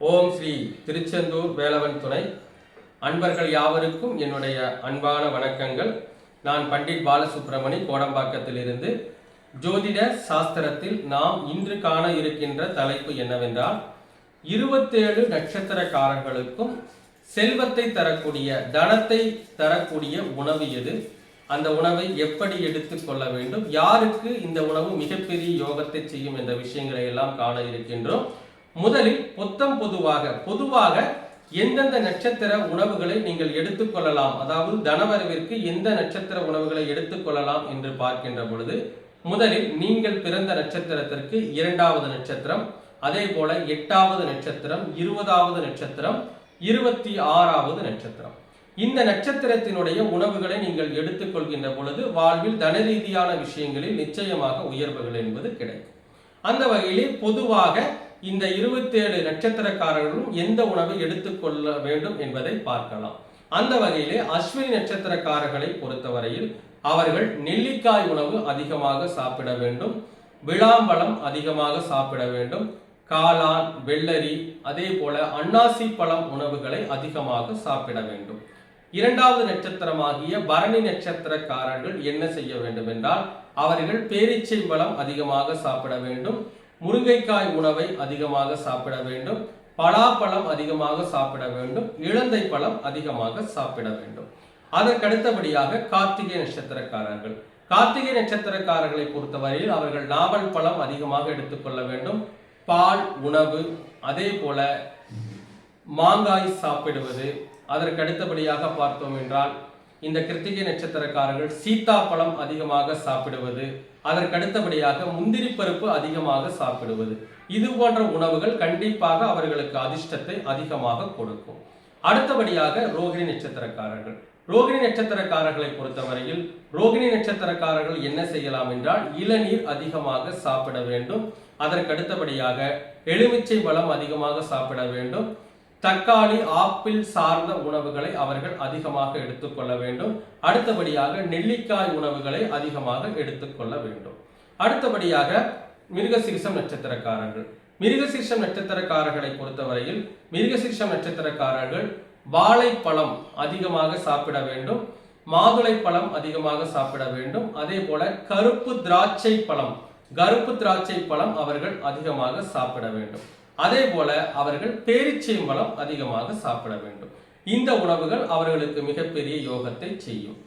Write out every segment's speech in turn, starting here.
ஓம் ஸ்ரீ திருச்செந்தூர் வேலவன் துணை. அன்பர்கள் யாவருக்கும் என்னுடைய அன்பான வணக்கங்கள். நான் பண்டிட் பாலசுப்ரமணி கோடம்பாக்கத்திலிருந்து. ஜோதிட சாஸ்திரத்தில் நாம் இன்று காண இருக்கின்ற தலைப்பு என்னவென்றால் இருபத்தேழு நட்சத்திரக்காரர்களுக்கும் செல்வத்தை தரக்கூடிய தனத்தை தரக்கூடிய உணவு எது? அந்த உணவை எப்படி எடுத்துக்கொள்ள வேண்டும்? யாருக்கு இந்த உணவு மிகப்பெரிய யோகத்தை செய்யும்? என்ற விஷயங்களை எல்லாம் காண இருக்கின்றோம். முதலில் பொத்தம் பொதுவாக பொதுவாக எந்தெந்த நட்சத்திர உணவுகளை நீங்கள் எடுத்துக்கொள்ளலாம் அதாவது தனவரவிற்கு எந்த நட்சத்திர உணவுகளை எடுத்துக்கொள்ளலாம் என்று பார்க்கின்ற பொழுது முதலில் நீங்கள் பிறந்த நட்சத்திரத்திற்கு இரண்டாவது நட்சத்திரம் அதே போல எட்டாவது நட்சத்திரம் இருபதாவது நட்சத்திரம் இருபத்தி ஆறாவது நட்சத்திரம். இந்த நட்சத்திரத்தினுடைய உணவுகளை நீங்கள் எடுத்துக்கொள்கின்ற பொழுது வாழ்வில் தன ரீதியான விஷயங்களில் நிச்சயமாக உயர்வுகள் என்பது கிடைக்கும். அந்த வகையிலே பொதுவாக இந்த இருபத்தேழு நட்சத்திரக்காரர்களும் எந்த உணவை எடுத்துக்கொள்ள வேண்டும் என்பதை பார்க்கலாம். அந்த வகையிலே அஸ்வினி நட்சத்திரக்காரர்களை பொறுத்தவரையில் அவர்கள் நெல்லிக்காய் உணவு அதிகமாக சாப்பிட வேண்டும் விளாம்பழம் அதிகமாக சாப்பிட வேண்டும் காளான் வெள்ளரி அதே போல அன்னாசி பழம் உணவுகளை அதிகமாக சாப்பிட வேண்டும். இரண்டாவது நட்சத்திரமாகிய பரணி நட்சத்திரக்காரர்கள் என்ன செய்ய வேண்டும் என்றால் அவர்கள் பேரீச்சை பழம் அதிகமாக சாப்பிட வேண்டும் முருங்கைக்காய் உணவை அதிகமாக சாப்பிட வேண்டும். பலாப்பழம் அதிகமாக சாப்பிட வேண்டும். இழந்தை பழம் அதிகமாக சாப்பிட வேண்டும். அதற்கடுத்தபடியாக கார்த்திகை நட்சத்திரக்காரர்கள். கார்த்திகை நட்சத்திரக்காரர்களை பொறுத்தவரையில் அவர்கள் நாவல் பழம் அதிகமாக எடுத்துக்கொள்ள வேண்டும். பால் உணவு அதே போல மாங்காய் சாப்பிடுவது. அதற்கு அடுத்தபடியாக பார்த்தோம் என்றால் இந்த கிருத்திகை நட்சத்திரக்காரர்கள் சீத்தாப்பழம் அதிகமாக சாப்பிடுவது அதற்கு அடுத்தபடியாக முந்திரி பருப்பு அதிகமாக சாப்பிடுவது. இது போன்ற உணவுகள் கண்டிப்பாக அவர்களுக்கு அதிர்ஷ்டத்தை அதிகமாக கொடுக்கும். அடுத்தபடியாக ரோகிணி நட்சத்திரக்காரர்கள். ரோகிணி நட்சத்திரக்காரர்களை பொறுத்தவரையில் ரோகிணி நட்சத்திரக்காரர்கள் என்ன செய்யலாம் என்றால் இளநீர் அதிகமாக சாப்பிட வேண்டும். அதற்கு அடுத்தபடியாக எலுமிச்சை பழம் அதிகமாக சாப்பிட வேண்டும். தக்காளி ஆப்பிள் சார்ந்த உணவுகளை அவர்கள் அதிகமாக எடுத்துக்கொள்ள வேண்டும். அடுத்தபடியாக நெல்லிக்காய் உணவுகளை அதிகமாக எடுத்துக்கொள்ள வேண்டும். அடுத்தபடியாக மிருகசீரிஷம் நட்சத்திரக்காரர்கள். மிருகசீரிஷம் நட்சத்திரக்காரர்களை பொறுத்தவரையில் மிருகசீரிஷம் நட்சத்திரக்காரர்கள் வாழைப்பழம் அதிகமாக சாப்பிட வேண்டும். மாதுளை பழம் அதிகமாக சாப்பிட வேண்டும். அதே போல கருப்பு திராட்சை பழம் கருப்பு திராட்சை பழம் அவர்கள் அதிகமாக சாப்பிட வேண்டும். அதே போல அவர்கள் பேரிச்சை பழம் அதிகமாக சாப்பிட வேண்டும். இந்த உணவுகள் அவர்களுக்கு மிகப்பெரிய யோகத்தை செய்யும்.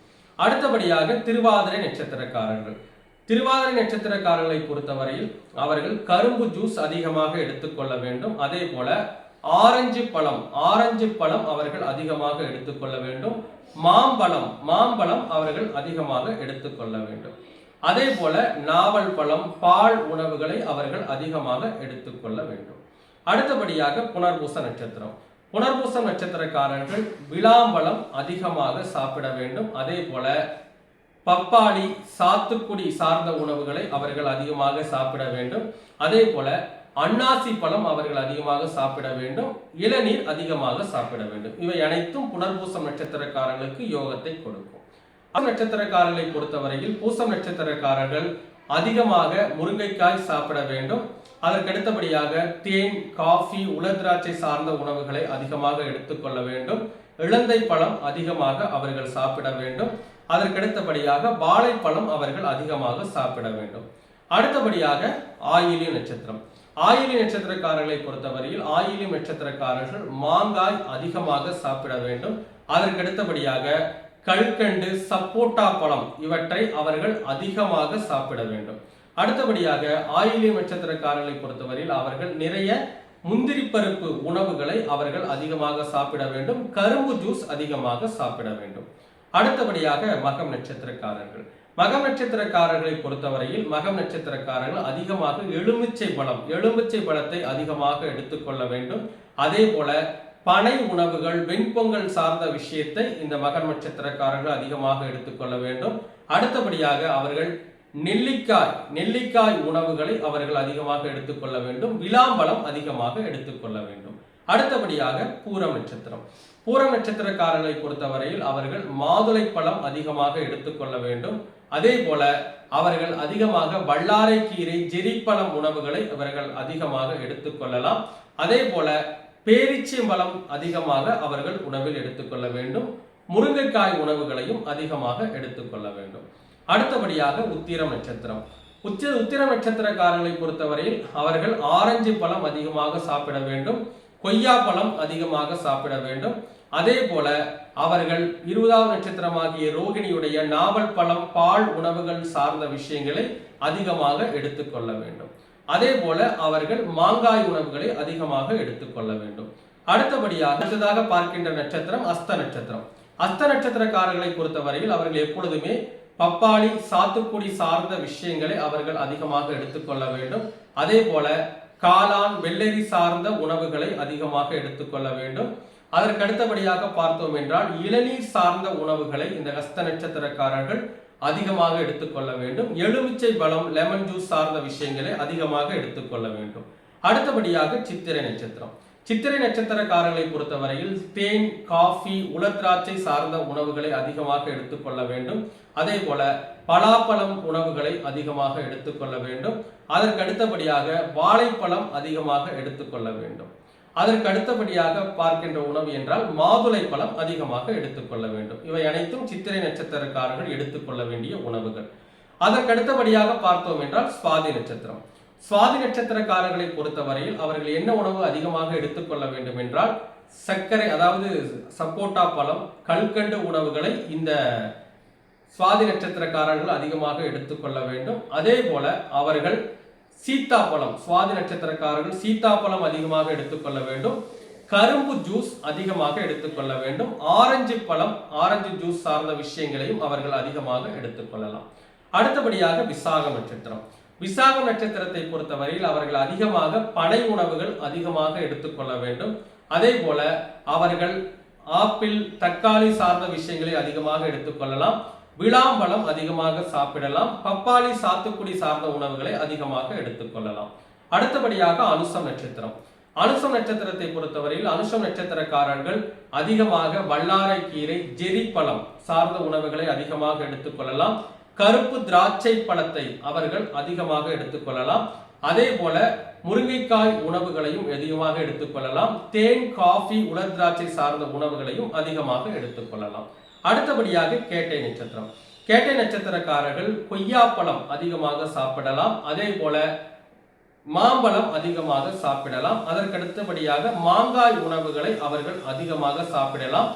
அடுத்தபடியாக திருவாதிரை நட்சத்திரக்காரர்கள். திருவாதிரை நட்சத்திரக்காரர்களை பொறுத்தவரையில் அவர்கள் கரும்பு ஜூஸ் அதிகமாக எடுத்துக்கொள்ள வேண்டும். அதே போல ஆரஞ்சு பழம் ஆரஞ்சு பழம் அவர்கள் அதிகமாக எடுத்துக்கொள்ள வேண்டும். மாம்பழம் மாம்பழம் அவர்கள் அதிகமாக எடுத்துக்கொள்ள வேண்டும். அதே போல நாவல் பழம் பால் உணவுகளை அவர்கள் அதிகமாக எடுத்துக்கொள்ள வேண்டும். அடுத்தபடியாக புனர்பூச நட்சத்திரம். புனர்பூச நட்சத்திரக்காரர்கள் விளாம்பழம் அதிகமாக சாப்பிட வேண்டும். அதே போல பப்பாளி சாத்துக்குடி சார்ந்த உணவுகளை அவர்கள் அதிகமாக சாப்பிட வேண்டும். அதே போல அன்னாசி பழம் அவர்கள் அதிகமாக சாப்பிட வேண்டும். இளநீர் அதிகமாக சாப்பிட வேண்டும். இவை அனைத்தும் புனர்பூசம் நட்சத்திரக்காரர்களுக்கு யோகத்தை கொடுக்கும். நட்சத்திரக்காரர்களை பொறுத்தவரையில் பூசம் நட்சத்திரக்காரர்கள் அதிகமாக முருங்கைக்காய் சாப்பிட வேண்டும். அதற்கடுத்தபடியாக தேன் காஃபி உலர் சார்ந்த உணவுகளை அதிகமாக எடுத்துக்கொள்ள வேண்டும். இளந்தை பழம் அதிகமாக அவர்கள் சாப்பிட வேண்டும். அதற்கடுத்தபடியாக வாழைப்பழம் அவர்கள் அதிகமாக சாப்பிட வேண்டும். அடுத்தபடியாக ஆயிலி நட்சத்திரம். ஆயிலி நட்சத்திரக்காரர்களை பொறுத்தவரையில் ஆயிலி நட்சத்திரக்காரர்கள் மாங்காய் அதிகமாக சாப்பிட வேண்டும். அதற்கடுத்தபடியாக கல்கண்டு சப்போட்டா பழம் இவற்றை அவர்கள் அதிகமாக சாப்பிட வேண்டும். அடுத்தபடியாக ஆயிலி நட்சத்திரக்காரர்களை பொறுத்தவரையில் அவர்கள் நிறைய முந்திரி பருப்பு உணவுகளை அவர்கள் அதிகமாக சாப்பிட வேண்டும். கரும்பு ஜூஸ் அதிகமாக சாப்பிட வேண்டும். அடுத்தபடியாக மகம் நட்சத்திரக்காரர்கள். மகம் நட்சத்திரக்காரர்களை பொறுத்தவரையில் மகம் நட்சத்திரக்காரர்கள் அதிகமாக எலுமிச்சை பழம் எலுமிச்சை பழத்தை அதிகமாக எடுத்துக்கொள்ள வேண்டும். அதே போல பனை உணவுகள் வெண்பொங்கல் சார்ந்த விஷயத்தை இந்த மகர் நட்சத்திரக்காரர்கள் அதிகமாக எடுத்துக்கொள்ள வேண்டும். அடுத்தபடியாக அவர்கள் நெல்லிக்காய் நெல்லிக்காய் உணவுகளை அவர்கள் அதிகமாக எடுத்துக்கொள்ள வேண்டும். விளாம்பழம் அதிகமாக எடுத்துக்கொள்ள வேண்டும். அடுத்தபடியாக பூரம் நட்சத்திரம். பூரம் நட்சத்திரக்காரர்களை பொறுத்தவரையில் அவர்கள் மாதுளை பழம் அதிகமாக எடுத்துக்கொள்ள வேண்டும். அதே போல அவர்கள் அதிகமாக வல்லாரை கீரை ஜெரிப்பழம் உணவுகளை அவர்கள் அதிகமாக எடுத்துக்கொள்ளலாம். அதே போல பேரிச்சம்பழம் அதிகமாக அவர்கள் உணவில் எடுத்துக்கொள்ள வேண்டும். முருங்கைக்காய் உணவுகளையும் அதிகமாக எடுத்துக்கொள்ள வேண்டும். அடுத்தபடியாக உத்திரம் நட்சத்திரம். உச்ச உத்திர நட்சத்திரக்காரர்களை பொறுத்தவரையில் அவர்கள் ஆரஞ்சு பழம் அதிகமாக சாப்பிட வேண்டும். கொய்யா பழம் அதிகமாக சாப்பிட வேண்டும். அதே போல அவர்கள் இருபதாவது நட்சத்திரமாகிய ரோகிணியுடைய நாவல் பழம் பால் உணவுகள் சார்ந்த விஷயங்களை அதிகமாக எடுத்துக்கொள்ள வேண்டும். அதே போல அவர்கள் மாங்காய் உணவுகளை அதிகமாக எடுத்துக்கொள்ள வேண்டும். அடுத்தபடியாக அடுத்ததாக பார்க்கின்ற நட்சத்திரம் அஸ்த நட்சத்திரம். அஸ்த நட்சத்திரக்காரர்களை பொறுத்தவரையில் அவர்கள் எப்பொழுதுமே பப்பாளி சாத்துக்குடி சார்ந்த விஷயங்களை அவர்கள் அதிகமாக எடுத்துக்கொள்ள வேண்டும். அதே போல காளான் வெள்ளரி சார்ந்த உணவுகளை அதிகமாக எடுத்துக்கொள்ள வேண்டும். அதற்கு அடுத்தபடியாக பார்த்தோம் என்றால் இளநீர் சார்ந்த உணவுகளை இந்த ஹஸ்த நட்சத்திரக்காரர்கள் அதிகமாக எடுத்துக்கொள்ள வேண்டும். எலுமிச்சை பழம் லெமன் ஜூஸ் சார்ந்த விஷயங்களை அதிகமாக எடுத்துக்கொள்ள வேண்டும். அடுத்தபடியாக சித்திரை நட்சத்திரம். சித்திரை நட்சத்திரக்காரர்களை பொறுத்தவரையில் தேன் காஃபி உலர்திராட்சை சார்ந்த உணவுகளை அதிகமாக எடுத்துக்கொள்ள வேண்டும். அதே போல பலாப்பழம் உணவுகளை அதிகமாக எடுத்துக்கொள்ள வேண்டும். அதற்கு அடுத்தபடியாக வாழைப்பழம் அதிகமாக எடுத்துக்கொள்ள வேண்டும். அதற்கு அடுத்தபடியாக பார்க்கின்ற உணவு என்றால் மாதுளை பழம் அதிகமாக எடுத்துக்கொள்ள வேண்டும். இவை அனைத்தும் சித்திரை நட்சத்திரக்காரர்கள் எடுத்துக்கொள்ள வேண்டிய உணவுகள். அதற்கு அடுத்தபடியாக பார்த்தோம் என்றால் சுவாதி நட்சத்திரம். சுவாதி நட்சத்திரக்காரர்களை பொறுத்தவரையில் அவர்கள் என்ன உணவு அதிகமாக எடுத்துக்கொள்ள வேண்டும் என்றால் சர்க்கரை அதாவது சப்போட்டா பழம் கல்கண்டு உணவுகளை இந்த சுவாதி நட்சத்திரக்காரர்கள் அதிகமாக எடுத்துக்கொள்ள வேண்டும். அதே போல அவர்கள் சீத்தாப்பழம் சுவாதி நட்சத்திரக்காரர்கள் சீத்தாப்பழம் அதிகமாக எடுத்துக்கொள்ள வேண்டும். கரும்பு ஜூஸ் அதிகமாக எடுத்துக்கொள்ள வேண்டும். ஆரஞ்சு பழம் ஆரஞ்சு ஜூஸ் சார்ந்த விஷயங்களையும் அவர்கள் அதிகமாக எடுத்துக்கொள்ளலாம். அடுத்தபடியாக விசாக நட்சத்திரம். விசாக நட்சத்திரத்தை பொறுத்தவரையில் அவர்கள் அதிகமாக பனை உணவுகள் அதிகமாக எடுத்துக்கொள்ள வேண்டும். அதே போல அவர்கள் ஆப்பிள் தக்காளி சார்ந்த விஷயங்களை அதிகமாக எடுத்துக்கொள்ளலாம். விளாம்பழம் அதிகமாக சாப்பிடலாம். பப்பாளி சாத்துக்குடி சார்ந்த உணவுகளை அதிகமாக எடுத்துக்கொள்ளலாம் அடுத்தபடியாக அனுசம் நட்சத்திரம். அனுசம் நட்சத்திரத்தை பொறுத்தவரையில் அனுசம் நட்சத்திரக்காரர்கள் அதிகமாக வல்லாரை கீரை ஜெரி பழம் சார்ந்த உணவுகளை அதிகமாக எடுத்துக்கொள்ளலாம் கருப்பு திராட்சை பழத்தை அவர்கள் அதிகமாக எடுத்துக்கொள்ளலாம் அதே போல முருங்கைக்காய் உணவுகளையும் அதிகமாக எடுத்துக்கொள்ளலாம் தேன் காஃபி உலர் திராட்சை சார்ந்த உணவுகளையும் அதிகமாக எடுத்துக்கொள்ளலாம் அடுத்தபடியாக கேட்டை நட்சத்திரம். கேட்டை நட்சத்திரக்காரர்கள் கொய்யாப்பழம் அதிகமாக சாப்பிடலாம். அதே போல மாம்பழம் அதிகமாக சாப்பிடலாம். அதற்கடுத்தபடியாக மாங்காய் உணவுகளை அவர்கள் அதிகமாக சாப்பிடலாம்.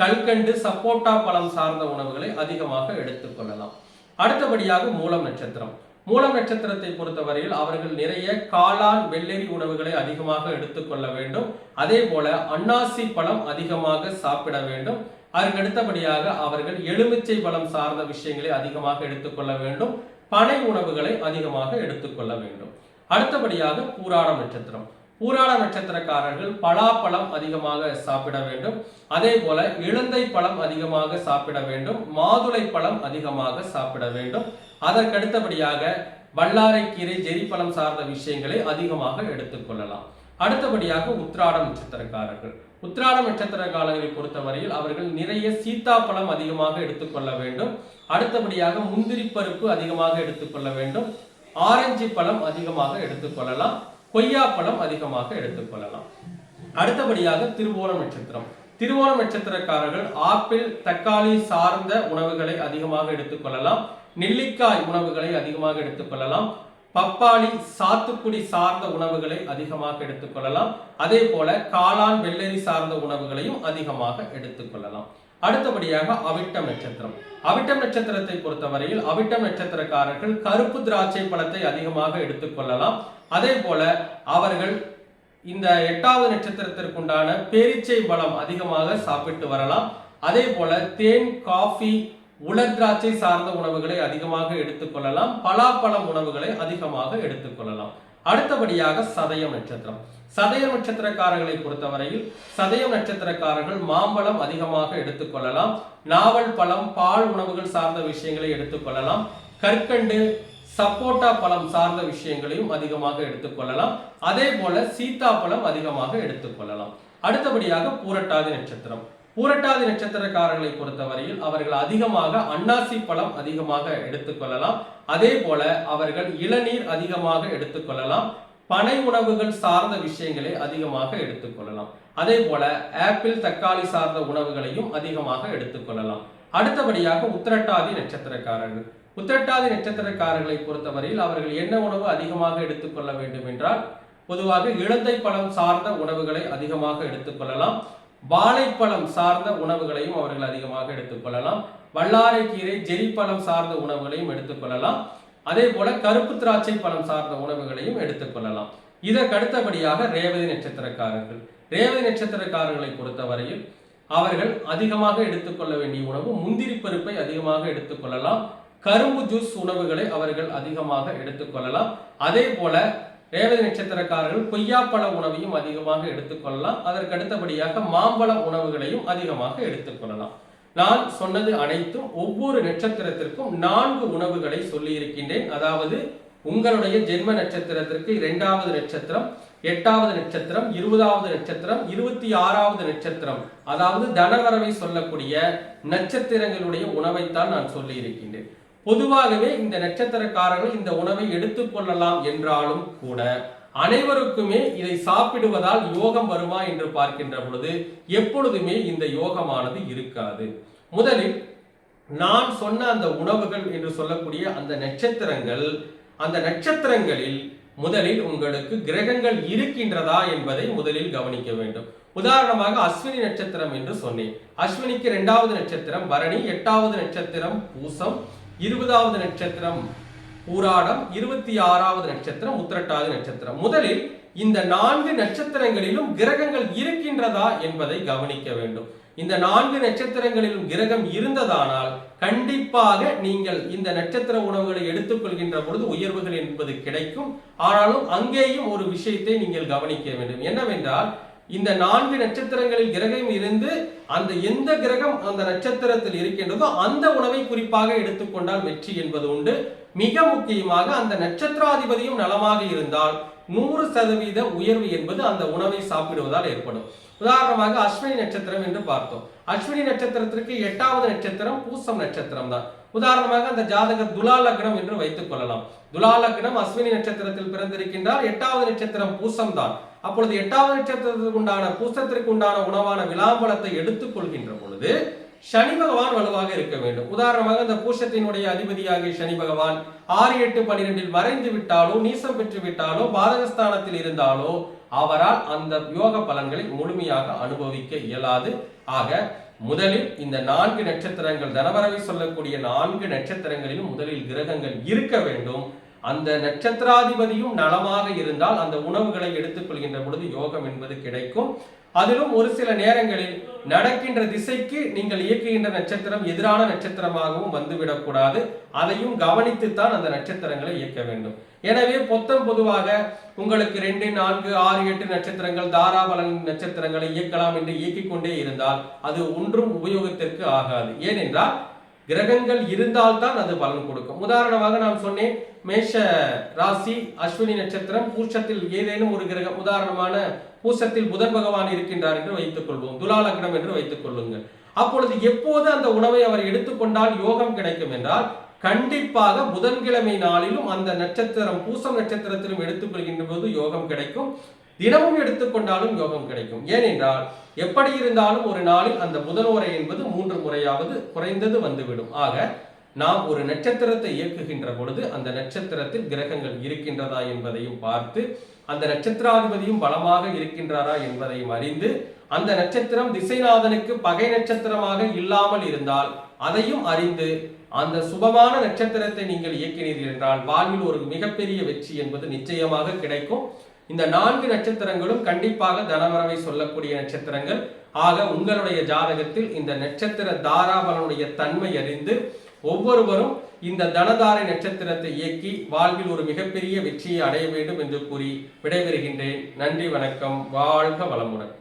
கல்கண்டு சப்போட்டா பழம் சார்ந்த உணவுகளை அதிகமாக எடுத்துக்கொள்ளலாம் அடுத்தபடியாக மூலம் நட்சத்திரம். மூலம் நட்சத்திரத்தை பொறுத்தவரையில் அவர்கள் நிறைய காளான் வெள்ளரி உணவுகளை அதிகமாக எடுத்துக்கொள்ள வேண்டும். அதே போல அன்னாசி பழம் அதிகமாக சாப்பிட வேண்டும். அதற்கடுத்தபடியாக அவர்கள் எலுமிச்சை பழம் சார்ந்த விஷயங்களை அதிகமாக எடுத்துக்கொள்ள வேண்டும். பனை உணவுகளை அதிகமாக எடுத்துக்கொள்ள வேண்டும். அடுத்தபடியாக பூராட நட்சத்திரம். பூராட நட்சத்திரக்காரர்கள் பலாப்பழம் அதிகமாக சாப்பிட வேண்டும். அதே போல இழந்தை பழம் அதிகமாக சாப்பிட வேண்டும். மாதுளை பழம் அதிகமாக சாப்பிட வேண்டும். அதற்கடுத்தபடியாக வல்லாரைக்கீரை ஜெரிப்பழம் சார்ந்த விஷயங்களை அதிகமாக எடுத்துக்கொள்ளலாம். அடுத்தபடியாக உத்ராட நட்சத்திரக்காரர்கள். உத்திராட நட்சத்திர காலங்களை பொறுத்தவரையில் அவர்கள் நிறைய சீத்தாப்பழம் அதிகமாக எடுத்துக்கொள்ள வேண்டும். அடுத்தபடியாக முந்திரி பருப்பு அதிகமாக எடுத்துக்கொள்ள வேண்டும். ஆரஞ்சு பழம் அதிகமாக எடுத்துக்கொள்ளலாம் கொய்யா பழம் அதிகமாக எடுத்துக்கொள்ளலாம் அடுத்தபடியாக திருவோணம் நட்சத்திரம். திருவோணம் நட்சத்திரக்காரர்கள் ஆப்பிள் தக்காளி சார்ந்த உணவுகளை அதிகமாக எடுத்துக்கொள்ளலாம் நெல்லிக்காய் உணவுகளை அதிகமாக எடுத்துக்கொள்ளலாம் பப்பாளி சாத்துக்குடி சார்ந்த உணவுகளை அதிகமாக எடுத்துக்கொள்ளலாம். அதே போல காளான் வெள்ளரி சார்ந்த உணவுகளையும் அதிகமாக எடுத்துக்கொள்ளலாம். அடுத்தபடியாக அவிட்டம் நட்சத்திரம். அவிட்டம் நட்சத்திரத்தை பொறுத்தவரையில் அவிட்டம் நட்சத்திரக்காரர்கள் கருப்பு திராட்சை பழத்தை அதிகமாக எடுத்துக்கொள்ளலாம். அதே போல அவர்கள் இந்த எட்டாவது நட்சத்திரத்திற்குண்டான பேரிச்சை பழம் அதிகமாக சாப்பிட்டு வரலாம். அதே போல தேன் காஃபி உலர் திராட்சை சார்ந்த உணவுகளை அதிகமாக எடுத்துக்கொள்ளலாம் பலாப்பழம் உணவுகளை அதிகமாக எடுத்துக்கொள்ளலாம் அடுத்தபடியாக சதயம் நட்சத்திரம். சதயம் நட்சத்திரக்காரர்களை பொறுத்தவரையில் சதயம் நட்சத்திரக்காரர்கள் மாம்பழம் அதிகமாக எடுத்துக்கொள்ளலாம் நாவல் பழம் பால் உணவுகள் சார்ந்த விஷயங்களை எடுத்துக்கொள்ளலாம் கற்கண்டு சப்போட்டா பழம் சார்ந்த விஷயங்களையும் அதிகமாக எடுத்துக்கொள்ளலாம் அதே போல சீத்தாப்பழம் அதிகமாக எடுத்துக்கொள்ளலாம் அடுத்தபடியாக பூரட்டாதி நட்சத்திரம். பூரட்டாதி நட்சத்திரக்காரர்களை பொறுத்தவரையில் அவர்கள் அதிகமாக அன்னாசி பழம் அதிகமாக எடுத்துக்கொள்ளலாம். அதே போல அவர்கள் இளநீர் அதிகமாக எடுத்துக்கொள்ளலாம். பனை உணவுகள் சார்ந்த விஷயங்களை அதிகமாக எடுத்துக்கொள்ளலாம். அதே போல ஆப்பிள் தக்காளி சார்ந்த உணவுகளையும் அதிகமாக எடுத்துக்கொள்ளலாம். அடுத்தபடியாக உத்திரட்டாதி நட்சத்திரக்காரர்கள். உத்திரட்டாதி நட்சத்திரக்காரர்களை பொறுத்தவரையில் அவர்கள் என்ன உணவு அதிகமாக எடுத்துக்கொள்ள வேண்டும் என்றால் பொதுவாக இழந்தை பழம் சார்ந்த உணவுகளை அதிகமாக எடுத்துக்கொள்ளலாம். வாழைப்பழம் சார்ந்த உணவுகளையும் அவர்கள் அதிகமாக எடுத்துக்கொள்ளலாம் வல்லாரைக்கீரை ஜெரிப்பழம் சார்ந்த உணவுகளையும் எடுத்துக்கொள்ளலாம் அதே போல கருப்பு திராட்சை பழம் சார்ந்த உணவுகளையும் எடுத்துக்கொள்ளலாம் இதற்கு அடுத்தபடியாக ரேவதி நட்சத்திரக்காரர்கள். ரேவதி நட்சத்திரக்காரர்களை பொறுத்தவரையில் அவர்கள் அதிகமாக எடுத்துக்கொள்ள வேண்டிய உணவு முந்திரி பருப்பை அதிகமாக எடுத்துக்கொள்ளலாம் கரும்பு ஜூஸ் உணவுகளை அவர்கள் அதிகமாக எடுத்துக்கொள்ளலாம் அதே போல ரேவதி நட்சத்திரக்காரர்கள் கொய்யாப்பழ உணவையும் அதிகமாக எடுத்துக்கொள்ளலாம் அதற்கு அடுத்தபடியாக மாம்பழ உணவுகளையும் அதிகமாக எடுத்துக்கொள்ளலாம் நான் சொன்னது அனைத்தும் ஒவ்வொரு நட்சத்திரத்திற்கும் நான்கு உணவுகளை சொல்லி இருக்கின்றேன் அதாவது உங்களுடைய ஜென்ம நட்சத்திரத்திற்கு இரண்டாவது நட்சத்திரம் எட்டாவது நட்சத்திரம் இருபதாவது நட்சத்திரம் இருபத்தி ஆறாவது நட்சத்திரம். அதாவது தனவரவை சொல்லக்கூடிய நட்சத்திரங்களுடைய உணவைத்தான் நான் சொல்லி இருக்கின்றேன் பொதுவாகவே இந்த நட்சத்திரக்காரர்கள் இந்த உணவை எடுத்துக்கொள்ளலாம் என்றாலும் கூட அனைவருக்குமே இதை சாப்பிடுவதால் யோகம் வருமா என்று பார்க்கின்ற பொழுது எப்பொழுதுமே இந்த யோகமானது இருக்காது. முதலில் நான் சொன்ன அந்த உணவுகள் என்று சொல்லக்கூடிய அந்த நட்சத்திரங்கள் அந்த நட்சத்திரங்களில் முதலில் உங்களுக்கு கிரகங்கள் இருக்கின்றதா என்பதை முதலில் கவனிக்க வேண்டும். உதாரணமாக அஸ்வினி நட்சத்திரம் என்று சொன்னேன். அஸ்வினிக்கு இரண்டாவது நட்சத்திரம் பரணி எட்டாவது நட்சத்திரம் பூசம் இருபதாவது நட்சத்திரம் பூராடம் இருபத்தி ஆறாவது நட்சத்திரம் உத்திரட்டாதி நட்சத்திரம். முதலில் இந்த நான்கு நட்சத்திரங்களிலும் கிரகங்கள் இருக்கின்றதா என்பதை கவனிக்க வேண்டும். இந்த நான்கு நட்சத்திரங்களிலும் கிரகம் இருந்ததானால் கண்டிப்பாக நீங்கள் இந்த நட்சத்திர உணவுகளை எடுத்துக்கொள்கின்ற பொழுது உயர்வுகள் என்பது கிடைக்கும். ஆனாலும் அங்கேயும் ஒரு விஷயத்தை நீங்கள் கவனிக்க வேண்டும். என்னவென்றால் இந்த நான்கு நட்சத்திரங்களில் கிரகம் இருந்து அந்த எந்த கிரகம் அந்த நட்சத்திரத்தில் இருக்கின்றதோ அந்த உணவை குறிப்பாக எடுத்துக்கொண்டால் வெற்றி என்பது உண்டு. மிக முக்கியமாக அந்த நட்சத்திராதிபதியும் நலமாக இருந்தால் நூறு சதவீத உயர்வு என்பது அந்த உணவை சாப்பிடுவதால் ஏற்படும். உதாரணமாக அஸ்வினி நட்சத்திரம் என்று பார்த்தோம். அஸ்வினி நட்சத்திரத்திற்கு எட்டாவது நட்சத்திரம் பூசம் நட்சத்திரம் தான். உதாரணமாக அந்த ஜாதகர் துலா லக்னம் என்று வைத்துக் கொள்ளலாம். துலா லக்னம் அஸ்வினி நட்சத்திரத்தில் பிறந்திருக்கின்றார் எட்டாவது நட்சத்திரம் பூசம் தான். அப்பொழுது எட்டாவது நட்சத்திரத்திற்கு உண்டான பூசத்திற்கு உண்டான உணவான விலாம்பலத்தை எடுத்துக் கொள்கின்ற பொழுது சனி பகவான் வலுவாக இருக்க வேண்டும். உதாரணமாக இந்த பூஷத்தினுடைய அதிபதியாகிய சனி பகவான் ஆறு எட்டு பனிரெண்டில் மறைந்து விட்டாலோ நீசம் பெற்று விட்டாலோ பாதகஸ்தானத்தில் இருந்தாலோ அவரால் அந்த யோக பலன்களை முழுமையாக அனுபவிக்க இயலாது. ஆக முதலில் இந்த நான்கு நட்சத்திரங்கள் தனவரவை சொல்லக்கூடிய நான்கு நட்சத்திரங்களிலும் முதலில் கிரகங்கள் இருக்க வேண்டும். அந்த நட்சத்திராதிபதியும் நலமாக இருந்தால் அந்த உணவுகளை எடுத்துக்கொள்கின்ற பொழுது யோகம் என்பது கிடைக்கும். அதிலும் ஒரு சில நேரங்களில் நடக்கின்ற திசைக்கு நீங்கள் இயக்குகின்ற நட்சத்திரம் எதிரான நட்சத்திரமாகவும் வந்துவிடக்கூடாது அதையும் கவனித்துத்தான் அந்த நட்சத்திரங்களை இயக்க வேண்டும். எனவே பொத்தம் பொதுவாக உங்களுக்கு ரெண்டு நான்கு ஆறு எட்டு நட்சத்திரங்கள் தாராபலன் நட்சத்திரங்களை இயக்கலாம் என்று இயக்கிக் கொண்டே இருந்தால் அது ஒன்றும் உபயோகத்திற்கு ஆகாது. ஏனென்றால் கிரகங்கள் இருந்தால்தான் அது பலன் கொடுக்கும். உதாரணமாக நான் சொன்னேன் மேஷ ராசி அஸ்வினி நட்சத்திரம் பூஷத்தில் ஏதேனும் ஒரு கிரகம் உதாரணமான பூசத்தில் புதன் பகவான் இருக்கின்றார் என்று வைத்துக் கொள்வோம். துலா லக்னம் என்று வைத்துக் கொள்ளுங்கள். அப்பொழுது எப்போது அந்த உணவை அவர் எடுத்துக்கொண்டால் யோகம் கிடைக்கும் என்றால் கண்டிப்பாக புதன்கிழமை நாளிலும் அந்த நட்சத்திரம் பூசம் நட்சத்திரத்திலும் எடுத்துக்கொள்கின்ற போது யோகம் கிடைக்கும். தினமும் எடுத்துக்கொண்டாலும் யோகம் கிடைக்கும். ஏனென்றால் எப்படி இருந்தாலும் ஒரு நாளில் அந்த புதனோரை என்பது மூன்று முறையாவது குறைந்தது வந்துவிடும். ஆக நாம் ஒரு நட்சத்திரத்தை இயக்குகின்ற பொழுது அந்த நட்சத்திரத்தில் கிரகங்கள் இருக்கின்றதா என்பதையும் பார்த்து அந்த நட்சத்திராதிபதியும் பலமாக இருக்கின்றாரா என்பதையும் அறிந்து அந்த நட்சத்திரம் திசைநாதனுக்கு பகை நட்சத்திரமாக இல்லாமல் இருந்தால் அதையும் அறிந்து அந்த சுபமான நட்சத்திரத்தை நீங்கள் இயக்கினீர்கள் என்றால் வாழ்வில் ஒரு மிகப்பெரிய வெற்றி என்பது நிச்சயமாக கிடைக்கும். இந்த நான்கு நட்சத்திரங்களும் கண்டிப்பாக தனவரவை சொல்லக்கூடிய நட்சத்திரங்கள். ஆக உங்களுடைய ஜாதகத்தில் இந்த நட்சத்திர தாராபலனுடைய தன்மை அறிந்து ஒவ்வொருவரும் இந்த தனதாரை நட்சத்திரத்தை இயக்கி வாழ்வில் ஒரு மிகப்பெரிய வெற்றியை அடைய வேண்டும் என்று கூறி விடைபெறுகின்றேன். நன்றி வணக்கம். வாழ்க வளமுடன்.